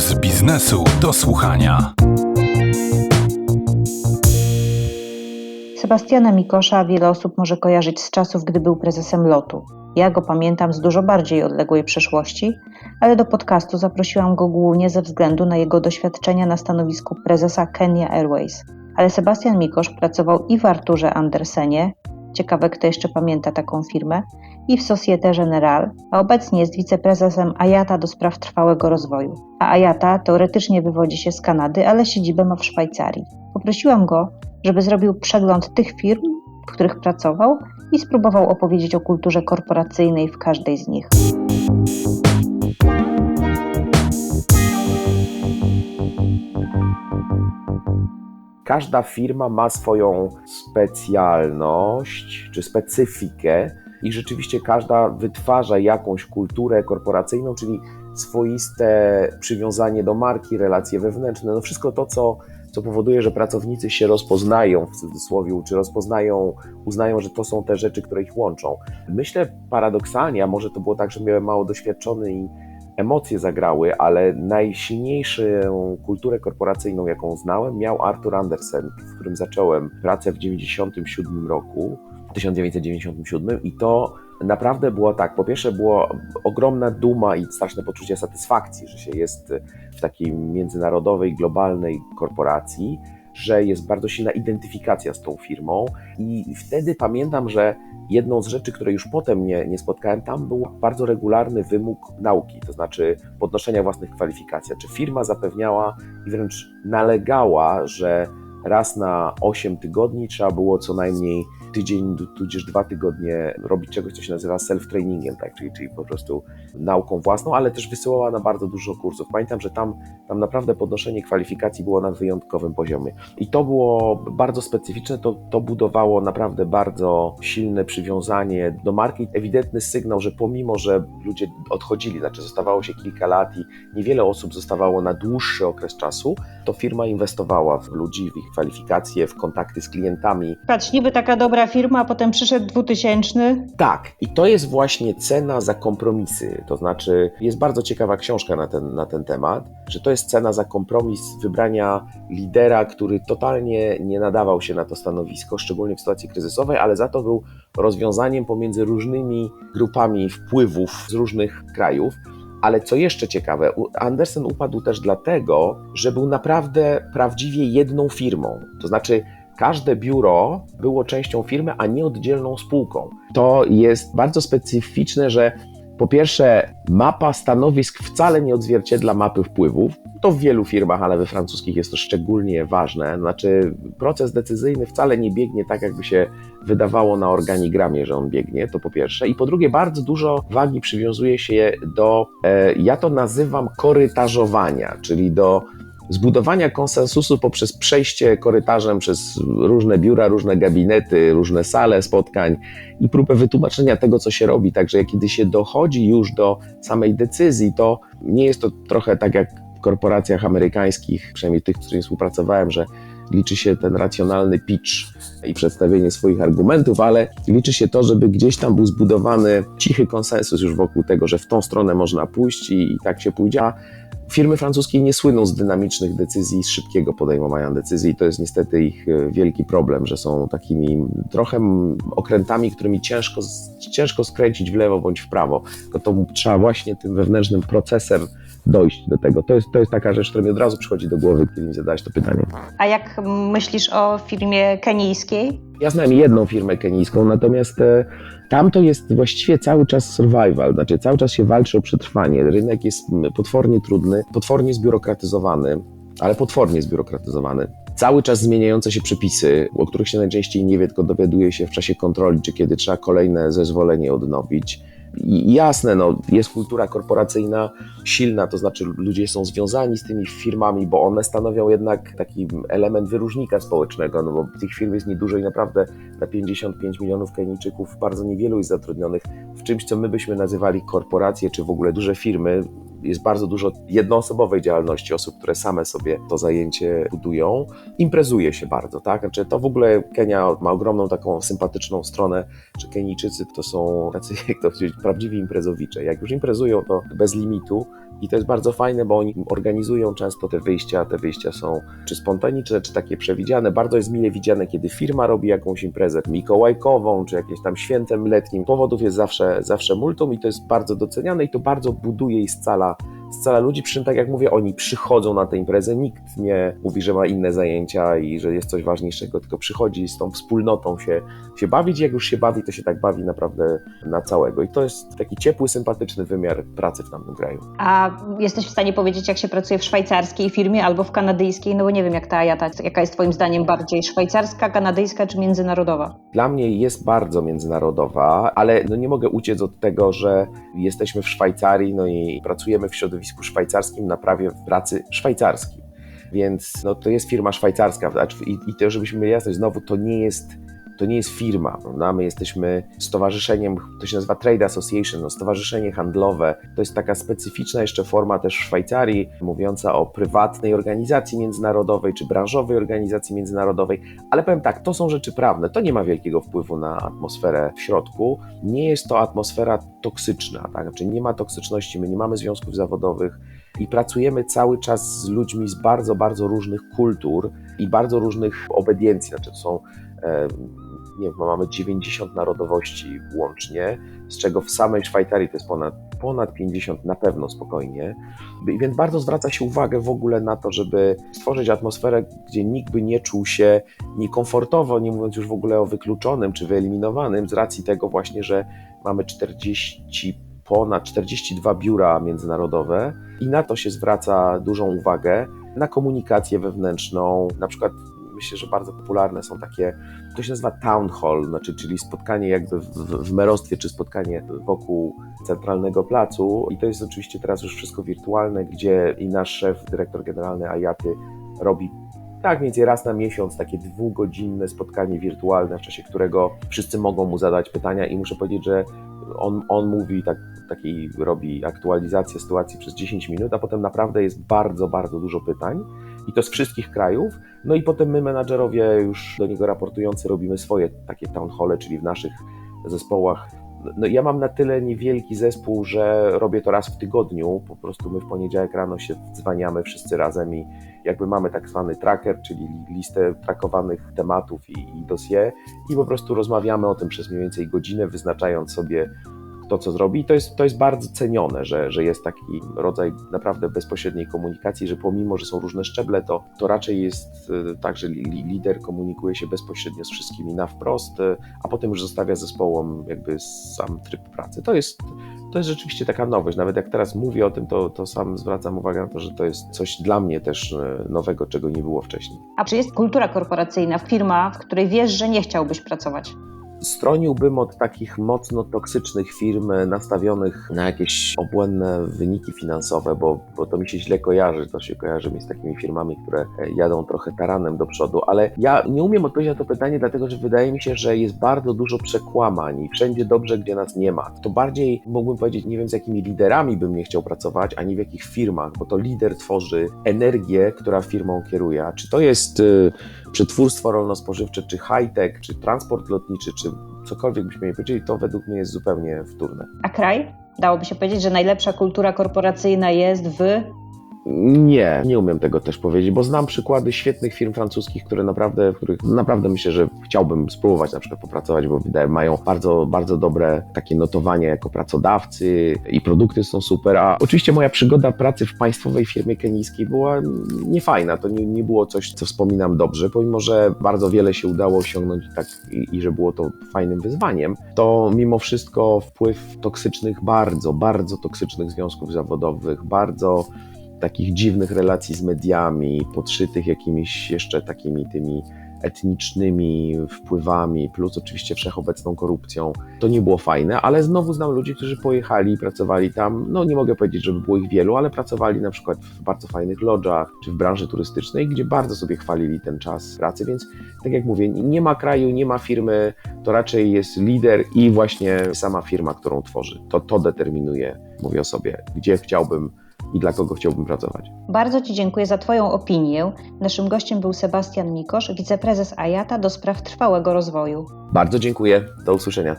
z biznesu do słuchania. Sebastiana Mikosza wiele osób może kojarzyć z czasów, gdy był prezesem lotu. Ja go pamiętam z dużo bardziej odległej przeszłości, ale do podcastu zaprosiłam go głównie ze względu na jego doświadczenia na stanowisku prezesa Kenya Airways. Ale Sebastian Mikosz pracował i w Arturze Andersenie, ciekawe kto jeszcze pamięta taką firmę, i w Societe Generale, a obecnie jest wiceprezesem Ayata do spraw trwałego rozwoju. A Ayata teoretycznie wywodzi się z Kanady, ale siedzibę ma w Szwajcarii. Poprosiłam go, żeby zrobił przegląd tych firm, w których pracował i spróbował opowiedzieć o kulturze korporacyjnej w każdej z nich. Każda firma ma swoją specjalność czy specyfikę, i rzeczywiście każda wytwarza jakąś kulturę korporacyjną, czyli swoiste przywiązanie do marki, relacje wewnętrzne, no wszystko to, co, co powoduje, że pracownicy się rozpoznają w cudzysłowie, czy rozpoznają, uznają, że to są te rzeczy, które ich łączą. Myślę paradoksalnie, a może to było tak, że byłem mało doświadczony i emocje zagrały, ale najsilniejszą kulturę korporacyjną, jaką znałem, miał Arthur Andersen, w którym zacząłem pracę w 1997 roku 1997 i to naprawdę było tak. Po pierwsze, była ogromna duma i straszne poczucie satysfakcji, że się jest w takiej międzynarodowej, globalnej korporacji, że jest bardzo silna identyfikacja z tą firmą. I wtedy pamiętam, że jedną z rzeczy, które już potem nie, nie spotkałem, tam był bardzo regularny wymóg nauki, to znaczy podnoszenia własnych kwalifikacji. Czy firma zapewniała i wręcz nalegała, że raz na 8 tygodni trzeba było co najmniej tydzień, tudzież dwa tygodnie robić czegoś, co się nazywa self-trainingiem, tak? czyli, czyli po prostu nauką własną, ale też wysyłała na bardzo dużo kursów. Pamiętam, że tam, tam naprawdę podnoszenie kwalifikacji było na wyjątkowym poziomie. I to było bardzo specyficzne, to, to budowało naprawdę bardzo silne przywiązanie do marki, ewidentny sygnał, że pomimo, że ludzie odchodzili, znaczy zostawało się kilka lat i niewiele osób zostawało na dłuższy okres czasu, to firma inwestowała w ludzi, w ich kwalifikacje, w kontakty z klientami. Patrz, niby taka dobra firma, a potem przyszedł 2000. Tak, i to jest właśnie cena za kompromisy. To znaczy, jest bardzo ciekawa książka na ten, na ten temat, że to jest cena za kompromis wybrania lidera, który totalnie nie nadawał się na to stanowisko, szczególnie w sytuacji kryzysowej, ale za to był rozwiązaniem pomiędzy różnymi grupami wpływów z różnych krajów. Ale co jeszcze ciekawe, Andersen upadł też dlatego, że był naprawdę prawdziwie jedną firmą. To znaczy, każde biuro było częścią firmy, a nie oddzielną spółką. To jest bardzo specyficzne, że po pierwsze, mapa stanowisk wcale nie odzwierciedla mapy wpływów. To w wielu firmach, ale we francuskich jest to szczególnie ważne. Znaczy, proces decyzyjny wcale nie biegnie tak, jakby się wydawało na organigramie, że on biegnie, to po pierwsze. I po drugie, bardzo dużo wagi przywiązuje się do, e, ja to nazywam korytarzowania, czyli do zbudowania konsensusu poprzez przejście korytarzem przez różne biura, różne gabinety, różne sale spotkań i próbę wytłumaczenia tego, co się robi. Także kiedy się dochodzi już do samej decyzji, to nie jest to trochę tak jak w korporacjach amerykańskich, przynajmniej tych, z którymi współpracowałem, że liczy się ten racjonalny pitch i przedstawienie swoich argumentów, ale liczy się to, żeby gdzieś tam był zbudowany cichy konsensus już wokół tego, że w tą stronę można pójść i, i tak się pójdzie. A Firmy francuskie nie słyną z dynamicznych decyzji, z szybkiego podejmowania decyzji. To jest niestety ich e, wielki problem, że są takimi trochę okrętami, którymi ciężko, ciężko skręcić w lewo bądź w prawo. To, to trzeba właśnie tym wewnętrznym procesem dojść do tego. To jest, to jest taka rzecz, która mi od razu przychodzi do głowy, kiedy mi zadałeś to pytanie. A jak myślisz o firmie kenijskiej? Ja znam jedną firmę kenijską, natomiast e, tam to jest właściwie cały czas survival, znaczy cały czas się walczy o przetrwanie. Rynek jest potwornie trudny, potwornie zbiurokratyzowany, ale potwornie zbiurokratyzowany. Cały czas zmieniające się przepisy, o których się najczęściej nie wie, tylko dowiaduje się w czasie kontroli, czy kiedy trzeba kolejne zezwolenie odnowić jasne, no, jest kultura korporacyjna silna, to znaczy ludzie są związani z tymi firmami, bo one stanowią jednak taki element wyróżnika społecznego, no bo tych firm jest niedużo i naprawdę na 55 milionów Kenijczyków bardzo niewielu jest zatrudnionych w czymś, co my byśmy nazywali korporacje, czy w ogóle duże firmy, jest bardzo dużo jednoosobowej działalności osób, które same sobie to zajęcie budują. Imprezuje się bardzo, tak? Znaczy to w ogóle Kenia ma ogromną taką sympatyczną stronę, że Kenijczycy to są tacy, jak to powiedzieć, prawdziwi imprezowicze. Jak już imprezują, to bez limitu, I to jest bardzo fajne, bo oni organizują często te wyjścia. Te wyjścia są czy spontaniczne, czy takie przewidziane. Bardzo jest mile widziane, kiedy firma robi jakąś imprezę mikołajkową, czy jakieś tam świętem letnim. Powodów jest zawsze, zawsze multum i to jest bardzo doceniane i to bardzo buduje i scala scala ludzi, przy czym tak jak mówię, oni przychodzą na tę imprezę, nikt nie mówi, że ma inne zajęcia i że jest coś ważniejszego, tylko przychodzi z tą wspólnotą się, się bawić, jak już się bawi, to się tak bawi naprawdę na całego i to jest taki ciepły, sympatyczny wymiar pracy w tamtym kraju. A jesteś w stanie powiedzieć, jak się pracuje w szwajcarskiej firmie albo w kanadyjskiej? No bo nie wiem, jak ta Ajata, jaka jest twoim zdaniem bardziej szwajcarska, kanadyjska czy międzynarodowa? Dla mnie jest bardzo międzynarodowa, ale no nie mogę uciec od tego, że jesteśmy w Szwajcarii no i pracujemy w środowisku szwajcarskim na prawie pracy szwajcarskim. Więc no, to jest firma szwajcarska. znaczy, I, I to, żebyśmy mieli jasność, znowu to nie jest to nie jest firma, prawda? My jesteśmy stowarzyszeniem, to się nazywa Trade Association, no, stowarzyszenie handlowe. To jest taka specyficzna jeszcze forma też w Szwajcarii, mówiąca o prywatnej organizacji międzynarodowej czy branżowej organizacji międzynarodowej. Ale powiem tak, to są rzeczy prawne, to nie ma wielkiego wpływu na atmosferę w środku. Nie jest to atmosfera toksyczna, tak? Znaczy nie ma toksyczności, my nie mamy związków zawodowych i pracujemy cały czas z ludźmi z bardzo, bardzo różnych kultur i bardzo różnych obediencji. Znaczy to są e, nie wiem, mamy 90 narodowości łącznie, z czego w samej Szwajcarii to jest ponad, ponad 50 na pewno spokojnie. Więc bardzo zwraca się uwagę w ogóle na to, żeby stworzyć atmosferę, gdzie nikt by nie czuł się niekomfortowo, nie mówiąc już w ogóle o wykluczonym czy wyeliminowanym, z racji tego właśnie, że mamy 40 ponad 42 biura międzynarodowe i na to się zwraca dużą uwagę, na komunikację wewnętrzną, na przykład myślę, że bardzo popularne są takie, to się nazywa town hall, znaczy, czyli spotkanie jakby w, w, w merostwie, czy spotkanie wokół centralnego placu. I to jest oczywiście teraz już wszystko wirtualne, gdzie i nasz szef, dyrektor generalny Ajaty robi tak więcej raz na miesiąc takie dwugodzinne spotkanie wirtualne, w czasie którego wszyscy mogą mu zadać pytania i muszę powiedzieć, że on, on mówi tak, takiej, robi aktualizację sytuacji przez 10 minut, a potem naprawdę jest bardzo, bardzo dużo pytań i to z wszystkich krajów. No i potem my, menadżerowie, już do niego raportujący, robimy swoje takie town hall, czyli w naszych zespołach. No ja mam na tyle niewielki zespół, że robię to raz w tygodniu. Po prostu my w poniedziałek rano się dzwaniamy wszyscy razem i jakby mamy tak zwany tracker, czyli listę trakowanych tematów i, i dosie i po prostu rozmawiamy o tym przez mniej więcej godzinę, wyznaczając sobie to, co zrobi. I to jest, to jest bardzo cenione, że, że jest taki rodzaj naprawdę bezpośredniej komunikacji, że pomimo, że są różne szczeble, to, to raczej jest y, tak, że li, lider komunikuje się bezpośrednio z wszystkimi na wprost, y, a potem już zostawia zespołom jakby sam tryb pracy. To jest, to jest rzeczywiście taka nowość. Nawet jak teraz mówię o tym, to, to sam zwracam uwagę na to, że to jest coś dla mnie też y, nowego, czego nie było wcześniej. A czy jest kultura korporacyjna, firma, w której wiesz, że nie chciałbyś pracować? Stroniłbym od takich mocno toksycznych firm nastawionych na jakieś obłędne wyniki finansowe, bo, bo to mi się źle kojarzy. To się kojarzy mi z takimi firmami, które jadą trochę taranem do przodu, ale ja nie umiem odpowiedzieć na to pytanie, dlatego że wydaje mi się, że jest bardzo dużo przekłamań i wszędzie dobrze, gdzie nas nie ma. To bardziej mógłbym powiedzieć, nie wiem z jakimi liderami bym nie chciał pracować, ani w jakich firmach, bo to lider tworzy energię, która firmą kieruje. A czy to jest y, przetwórstwo rolno-spożywcze, czy high-tech, czy transport lotniczy, czy cokolwiek byśmy nie powiedzieli, to według mnie jest zupełnie wtórne. A kraj? Dałoby się powiedzieć, że najlepsza kultura korporacyjna jest w nie, nie umiem tego też powiedzieć, bo znam przykłady świetnych firm francuskich, które naprawdę, w których naprawdę myślę, że chciałbym spróbować na przykład popracować, bo wydaje, mają bardzo, bardzo dobre takie notowanie jako pracodawcy i produkty są super. A oczywiście moja przygoda pracy w państwowej firmie kenijskiej była niefajna. To nie, nie było coś, co wspominam dobrze, pomimo że bardzo wiele się udało osiągnąć tak, i, i że było to fajnym wyzwaniem, to mimo wszystko wpływ toksycznych, bardzo, bardzo toksycznych związków zawodowych, bardzo takich dziwnych relacji z mediami, podszytych jakimiś jeszcze takimi tymi etnicznymi wpływami, plus oczywiście wszechobecną korupcją. To nie było fajne, ale znowu znam ludzi, którzy pojechali i pracowali tam. No nie mogę powiedzieć, żeby było ich wielu, ale pracowali na przykład w bardzo fajnych lodżach czy w branży turystycznej, gdzie bardzo sobie chwalili ten czas pracy, więc tak jak mówię, nie ma kraju, nie ma firmy, to raczej jest lider i właśnie sama firma, którą tworzy. To to determinuje, mówię o sobie, gdzie chciałbym i dla kogo chciałbym pracować. Bardzo Ci dziękuję za Twoją opinię. Naszym gościem był Sebastian Mikosz, wiceprezes Ajata do spraw trwałego rozwoju. Bardzo dziękuję. Do usłyszenia.